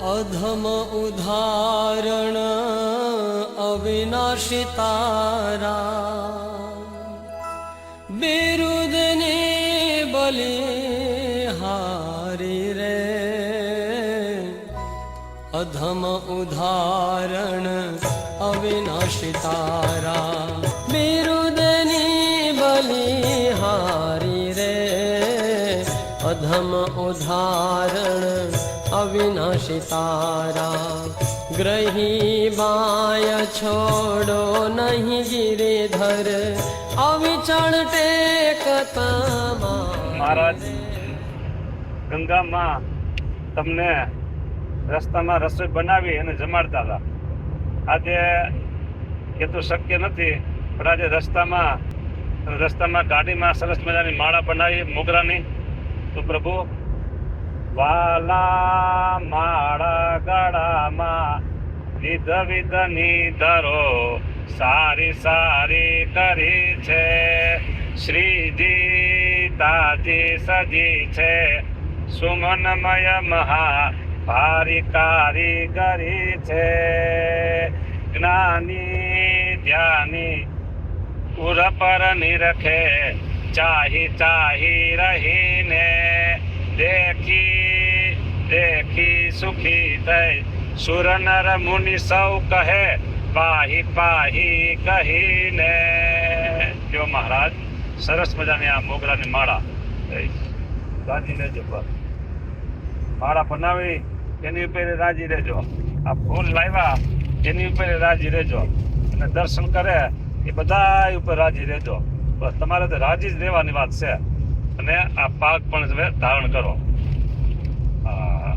અધમ ઉદાહરણ અવિનાશી તારા. બિરુદને બલે હારી રે. અધમ ઉદાહરણ અવિનાશી તારા. બિરુદની બલિહારી રે. અધમ ઉદાહરણ અવિનાશી તારા. ગ્રહી બાય છોડો નહીં ગિરિધર. અવિચળ ટેક મહારાજ, ગંગામાં તમને રસ્તામાં રસોઈ બનાવી અને જમાડતા હતા. આજે એ તો શક્ય નથી, પણ આજે રસ્તામાં રસ્તામાં ગાડીમાં સરસ મજાની માળા બનાવી, મોગરાની. તો પ્રભુ વાલા માળા ગળામાં વિધ વિધની નિધરો સારી સારી કરી છે. શ્રીજી તાજી સજી છે. સુમનમય મહા ભારી કારીગરી છે. જ્ઞાની ધ્યાની ઉર પર નિરખે, ચાહી ચાહી રહીને દેખી દેખી સુખી થઈ સુર નર મુનિ સૌ કહે પાહી પાહી કહીને જો મહારાજ સરસ મજાની આ મોગરાની માળા રાજી રહેજો પર માળા બનાવી, એની ઉપર રાજી રહેજો. આ ફૂલ લાવ્યા, એની ઉપર રાજી રહેજો. અને દર્શન કરે, એ બધા ઉપર રાજી રહેજો. બસ, તમારે તો રાજી જ રહેવાની વાત છે. અને આ પાક પણ તમે ધારણ કરો હા.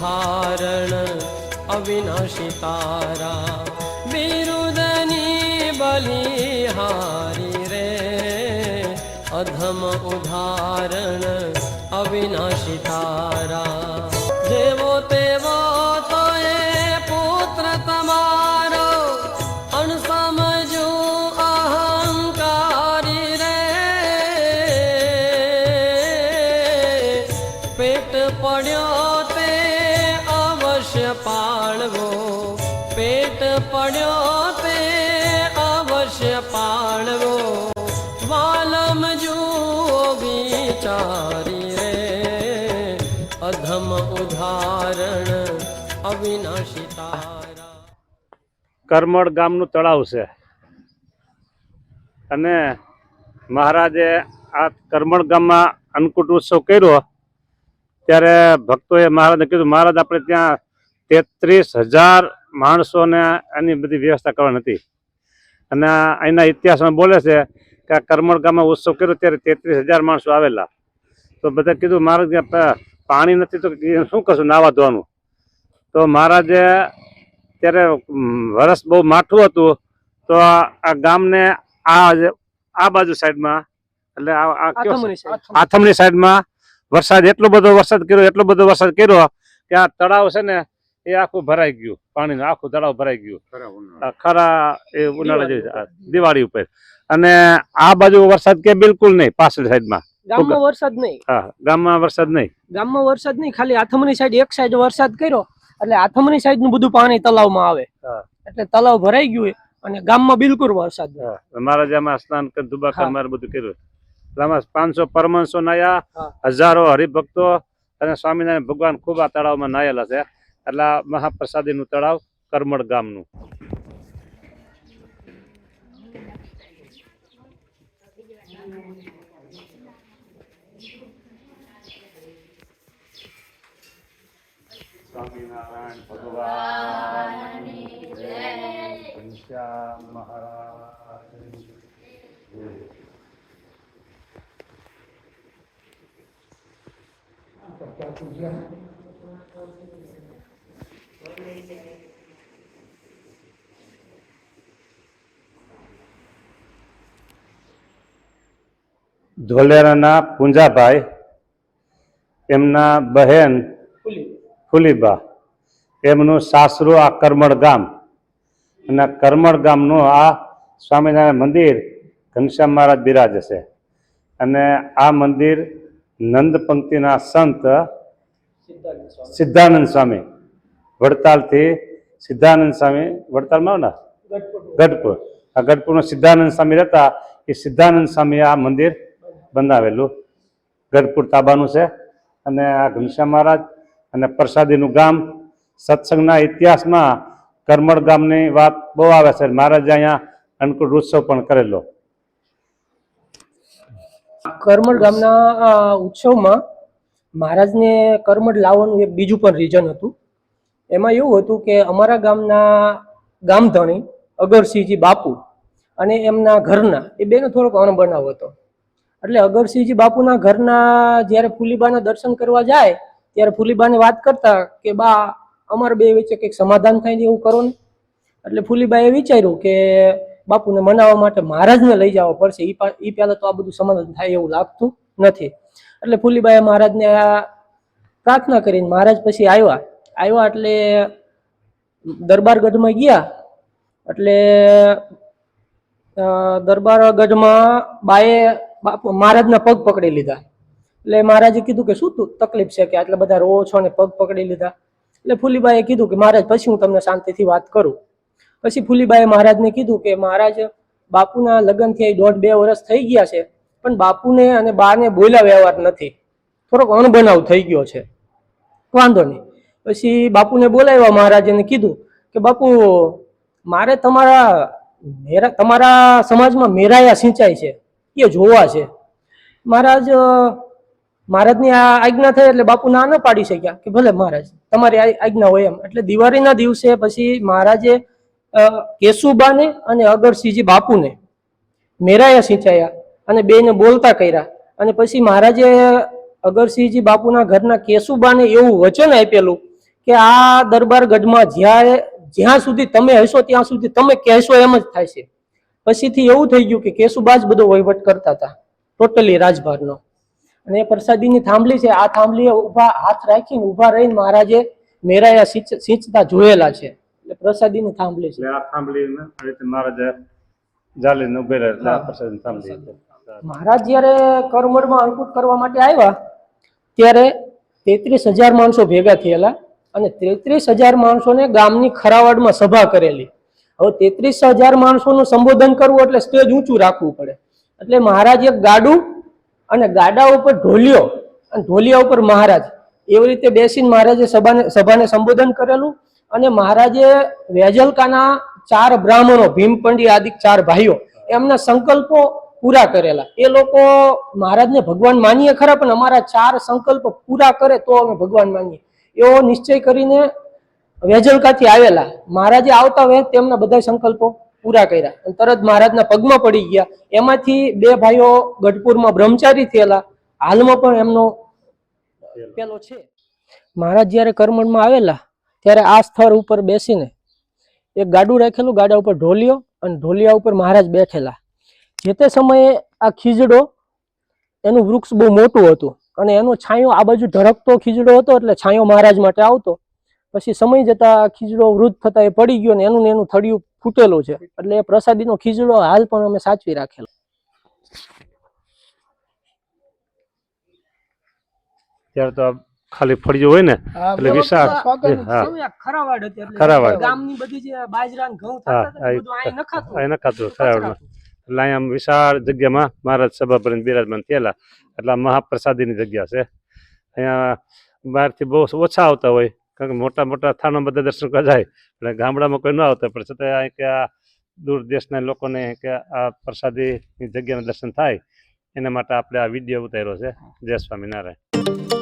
हारण अविनाशितारा विरुदनी बलिहारी रे। अधम उदाहरण अविनाशि तारा। देवो देव પાળવો. પેટ પડ્યો તે અવશ્ય પાળવો. વાલમ જુઓ વિચારી રે. અધમ ઉદાહરણ અવિનાશી તારા. કરમળ ગામનું તળાવ છે. અને મહારાજે આ કરમળ ગામમાં અન્નકૂટ ઉત્સવ કર્યો. ત્યારે ભક્તોએ મહારાજને કીધું, મહારાજ, આપણે ત્યાં તેત્રીસ હજાર માણસોને આની બધી વ્યવસ્થા કરવાની હતી. અને અહીંના ઇતિહાસમાં બોલે છે કે આ કરમળ ગામમાં ઉત્સવ કર્યો ત્યારે તેત્રીસ હજાર માણસો આવેલા. તો બધા કીધું કે પાણી નથી તો શું કરશું? નાવા ધોવાનું. તો મહારાજે ત્યારે વરસ બહુ માઠું હતું. તો આ ગામને આ આ બાજુ સાઈડમાં એટલે આથમણી સાઈડમાં વરસાદ એટલો બધો વરસાદ કર્યો એટલો બધો વરસાદ કર્યો કે આ તળાવ છે ને એ આખું ભરાઈ ગયું. પાણીનું આખું તળાવ ભરાઈ ગયું. આ ખરા એ ઉનાળા જેવી દિવાળી ઉપર. અને આ બાજુ વરસાદ કે બિલકુલ નહીં પાછળ સાઈડમાં. ગામમાં વરસાદ નહીં. હા ગામમાં વરસાદ નહીં. ગામમાં વરસાદ નહીં ખાલી આથમણી સાઈડ એક સાઈડ વરસાદ કર્યો એટલે આથમણી સાઈડનું બધું પાણી તલાવમાં આવે. એટલે તલાવ ભરાઈ ગયું અને ગામમાં બિલકુલ વરસાદ નહીં. હા, સ્નાન કરી દુબાકા મારે બધું કર્યું. આમાં પાંચસો પરમંશો નાયા હજારો હરિભક્તો અને સ્વામિનારાયણ ભગવાન ખૂબ આ તળાવમાં નાયેલા છે. એટલે મહાપ્રસાદીનું તળાવ કરમડ ગામનું. સ્વામિનારાયણ ભગવાન. મહારાજ. મહારાજ ધોલેરાના પૂંજાભાઈ એમના બહેન ફુલીબા. એમનું સાસરું આ કરમળ ગામ. અને આ કરમળ ગામનું આ સ્વામિનારાયણ મંદિર ઘનશ્યામ મહારાજ બિરાજે છે. અને આ મંદિર નંદ પંક્તિના સંત સિદ્ધાનંદ સ્વામી વડતાલથી સિદ્ધાનંદ સ્વામી વડતાલમાં ને? ગઢપુર. આ ગઢપુરનો સિદ્ધાનંદ સ્વામી રહેતા. એ સિદ્ધાનંદ સ્વામી આ મંદિર બંધાવેલું ગઢપુર તાબાનું છે અને આ ઘનશ્યામ મહારાજ અને પ્રસાદીનું ગામ સત્સંગના ઇતિહાસમાં કરમળ ગામની વાત બહુ આવે છે. મહારાજે અહીંયા અન્નકૂટ ઉત્સવ પણ કરેલો. કરમળ ગામના ઉત્સવમાં મહારાજને કરમળ લાવવાનું એક બીજું પણ રીઝન હતું. એમાં એવું હતું કે અમારા ગામના ગામધણી અગરસિંહજી બાપુ અને એમના ઘરના, એ બેનો થોડોક અણબનાવ હતો. એટલે અગરસિંહજી બાપુના ઘરના જ્યારે ફુલીબાના દર્શન કરવા જાય, ત્યારે ફુલીબાને વાત કરતા કે, બા, અમારે બે વચ્ચે કંઈક સમાધાન થાય ને એવું કરો ને. એટલે ફુલીબાએ વિચાર્યું કે, બાપુને મનાવવા માટે મહારાજને લઈ જવા પડશે. એ પહેલાં તો આ બધું સમાધાન થાય એવું લાગતું નથી. એટલે ફુલીબાએ મહારાજને પ્રાર્થના કરીને મહારાજ પછી આવ્યા. આવ્યા એટલે દરબારગઢમાં ગયા. એટલે દરબારગઢમાં બાએ બાપુ મહારાજના પગ પકડી લીધા. એટલે મહારાજે કીધું કે શું તકલીફ છે કે આટલા બધા રોવો છો ને પગ પકડી લીધા? એટલે ફુલીબાએ કીધું કે મહારાજ, પછી હું તમને શાંતિથી વાત કરું. પછી ફૂલીબાએ મહારાજને કીધું કે મહારાજ, બાપુના લગ્નથી દોઢ બે વર્ષ થઈ ગયા છે, પણ બાપુને અને બાને બોલ્યા વ્યવહાર નથી. થોડોક અણબનાવ થઈ ગયો છે. વાંધો નહીં. પછી બાપુને બોલાવ્યા મહારાજને કીધું કે બાપુ, મારે તમારા મેરા, તમારા સમાજમાં મેરાયા સિંચાઈ છે. એ જોવા છે. મહારાજ મહારાજની આ આજ્ઞા થઈ એટલે બાપુ ના ન પાડી શક્યા કે ભલે મહારાજ, તમારી આજ્ઞા હોય એમ. એટલે દિવાળીના દિવસે પછી મહારાજે કેશુબાને અને અગરસિંહજી બાપુને મેરાયા સિંચાયા અને બેને બોલતા કર્યા. અને પછી મહારાજે અગરસિંહજી બાપુના ઘરના કેશુબાને એવું વચન આપેલું કે આ દરબાર ગઢમાં જ્યાં જ્યાં સુધી તમે હશો ત્યાં સુધી તમે કહેશો એમ જ થાય છે. પછીથી એવું થઈ ગયું કે કેશુબાજ બધો વહીવટ કરતા હતા ટોટલી રાજભારનો. અને એ પ્રસાદીની થાંભલી છે આ થાંભલીએ ઊભા હાથ રાખીને ઊભા રહીને મહારાજે મેરાયા સિંચ- સિંચતા જોયેલા છે. એટલે પ્રસાદીની થાંભલી છે. આ થાંભલીને મહારાજે જાલીને ઉભે એટલે આ હા. થાંભલી મહારાજ જ્યારે કરમળમાં અંકુટ કરવા માટે આવ્યા ત્યારે તેત્રીસ હજાર માણસો ભેગા થયેલા અને તેત્રીસ હજાર માણસોને ગામની ખરાવાડમાં સભા કરેલી. હવે તેત્રીસ હજાર માણસોનું સંબોધન કરવું એટલે સ્ટેજ ઊંચું રાખવું પડે. એટલે મહારાજ એક ગાડું અને ગાડા ઉપર ઢોલિયો અને ઢોલિયા ઉપર મહારાજ. એવી રીતે બેસીને મહારાજે સભાને સભાને સંબોધન કરેલું અને મહારાજે વેજલકાના ચાર બ્રાહ્મણો ભીમપંડી આદિ ચાર ભાઈઓ, એમના સંકલ્પો પૂરા કરેલા. એ લોકો મહારાજને ભગવાન માનીએ ખરા, પણ અમારા ચાર સંકલ્પ પૂરા કરે તો અમે ભગવાન માનીએ. એવો નિશ્ચય કરીને વેજલકાથી આવેલા મહારાજે આવતા વેત તેમના બધા સંકલ્પો પૂરા કર્યા અને તરત મહારાજના પગમાં પડી ગયા. એમાંથી બે ભાઈઓ ગઢપુરમાં બ્રહ્મચારી થયેલા. હાલમાં પણ એમનો પેલો છે. મહારાજ જ્યારે કરમણમાં આવેલા, ત્યારે આ સ્થળ ઉપર બેસીને એક ગાડું રાખેલું, ગાડા ઉપર ઢોલિયો અને ઢોલિયા ઉપર મહારાજ બેઠેલા. જે તે સમયે આ ખીજડો એનું વૃક્ષ બહુ મોટું હતું અને એનો છાંયો આ બાજુ ધડકતો ખીજડો હતો એટલે છાંયો મહારાજ માટે આવતો. પછી સમય જતા ખીજડો વૃદ્ધ થતા એ પડી ગયો ને એનું ને એનું થડિયું ફૂટેલું છે. એટલે એ પ્રસાદીનો ખીજડો હાલ પણ અમે સાચવી રાખેલો. ત્યારે તો ખાલી ફળિયો હોય ને એટલે વિશાળ. ખરાવાડ ખરાવાડ. ગામની બધી જે બાજરા ઘઉં થતા હતા આ બધું અહીં નખાતું. આ નખાતું ખરાવાડમાં એટલે અહીંયા આમ વિશાળ જગ્યામાં મહારાજ સભા પર બિરાજમાન થયેલા. એટલે મહાપ્રસાદીની જગ્યા છે. અહીંયા બહારથી બહુ ઓછા આવતા હોય. કારણ કે મોટા મોટા સ્થાનો બધા દર્શન કરવા જાય એટલે ગામડામાં કોઈ ન આવતા. પણ છતાં અહીં કે આ દૂર દેશના લોકોને કે આ પ્રસાદીની જગ્યાના દર્શન થાય. એના માટે આપણે આ વીડિયો ઉતાર્યો છે. જય સ્વામિનારાયણ.